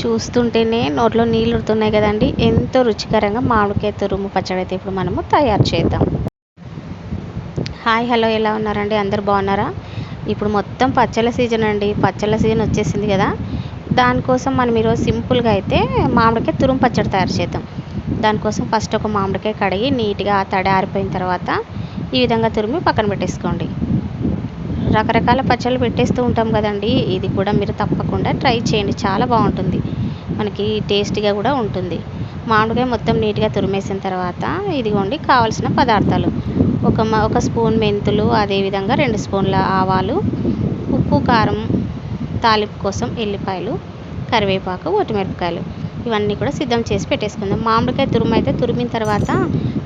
చూస్తుంటేనే నోట్లో నీళ్ళు ఉడుతున్నాయి కదండి. ఎంతో రుచికరంగా మామిడికాయ తురుము పచ్చడి అయితే ఇప్పుడు మనము తయారు చేద్దాం. హాయ్ హలో ఎలా ఉన్నారండి? అందరు బాగున్నారా? ఇప్పుడు మొత్తం పచ్చళ్ళ సీజన్ అండి. పచ్చళ్ళ సీజన్ వచ్చేసింది కదా. దానికోసం మనం ఈరోజు సింపుల్గా అయితే మామిడికాయ తురుము పచ్చడి తయారు చేద్దాం. దానికోసం ఫస్ట్ ఒక మామిడికాయ కడిగి నీట్గా తడి ఆరిపోయిన తర్వాత ఈ విధంగా తురిమి పక్కన పెట్టేసుకోండి. రకరకాల పచ్చళ్ళు పెట్టేస్తూ ఉంటాం కదండి. ఇది కూడా మీరు తప్పకుండా ట్రై చేయండి. చాలా బాగుంటుంది. మనకి టేస్టీగా కూడా ఉంటుంది. మామిడికాయ మొత్తం నీట్గా తురిమేసిన తర్వాత ఇదిగోండి కావాల్సిన పదార్థాలు. ఒక ఒక స్పూన్ మెంతులు అదేవిధంగా రెండు స్పూన్ల ఆవాలు ఉప్పు కారం తాలింపు కోసం ఎల్లిపాయలు కరివేపాకు ఒటిమిరపకాయలు ఇవన్నీ కూడా సిద్ధం చేసి పెట్టేసుకుందాం. మామిడికాయ తురుము అయితే తురిమిన తర్వాత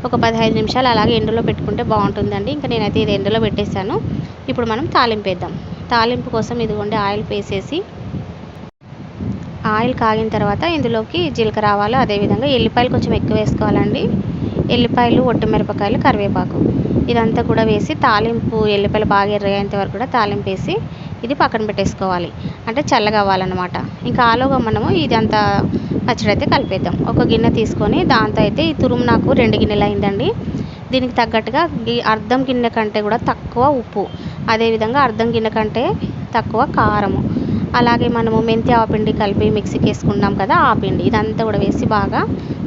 ఒక పదహైదు నిమిషాలు అలాగే ఎండలో పెట్టుకుంటే బాగుంటుందండి. ఇంకా నేనైతే ఇది ఎండలో పెట్టేశాను. ఇప్పుడు మనం తాలింపు వేద్దాం. తాలింపు కోసం ఇదిగోండి ఆయిల్ వేసేసి ఆయిల్ కాగిన తర్వాత ఇందులోకి జీలకర్ర ఆవాలు అదేవిధంగా ఎల్లిపాయలు కొంచెం ఎక్కువ వేసుకోవాలండి. ఎల్లిపాయలు ఒట్టిమిరపకాయలు కరివేపాకు. ఇదంతా కూడా వేసి తాలింపు ఎల్లిపాయలు బాగా ఎర్రయ్యేంత వరకు కూడా తాలింపు వేసి ఇది పక్కన పెట్టేసుకోవాలి. అంటే చల్లగా అవ్వాలన్నమాట. ఇంకా ఆలోగా మనము ఇదంతా పచ్చడి అయితే కలిపేద్దాం. ఒక గిన్నె తీసుకొని దాంతో అయితే ఈ తురుము నాకు రెండు గిన్నెలు అయిందండి. దీనికి తగ్గట్టుగా అర్ధం గిన్నె కంటే కూడా తక్కువ ఉప్పు అదేవిధంగా అర్ధం గిన్నె కంటే తక్కువ కారము. అలాగే మనము మెంతి ఆపిండి కలిపి మిక్సీకి వేసుకున్నాం కదా ఆ పిండి. ఇదంతా కూడా వేసి బాగా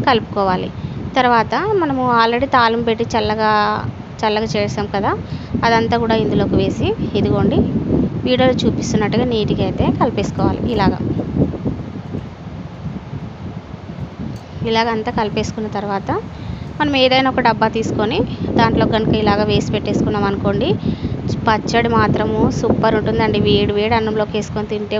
కలుపుకోవాలి. తర్వాత మనము ఆల్రెడీ తాళం పెట్టి చల్లగా చల్లగా చేసాం కదా అదంతా కూడా ఇందులోకి వేసి ఇదిగోండి వీడియోలో చూపిస్తున్నట్టుగా నీట్గా అయితే కలిపేసుకోవాలి. ఇలాగా. ఇలాగ అంతా కలిపేసుకున్న తర్వాత మనం ఏదైనా ఒక డబ్బా తీసుకొని దాంట్లో కనుక ఇలాగ వేసి పెట్టేసుకున్నాం అనుకోండి పచ్చడి మాత్రము సూపర్ ఉంటుందండి. వేడి వేడి అన్నంలోకి వేసుకొని తింటే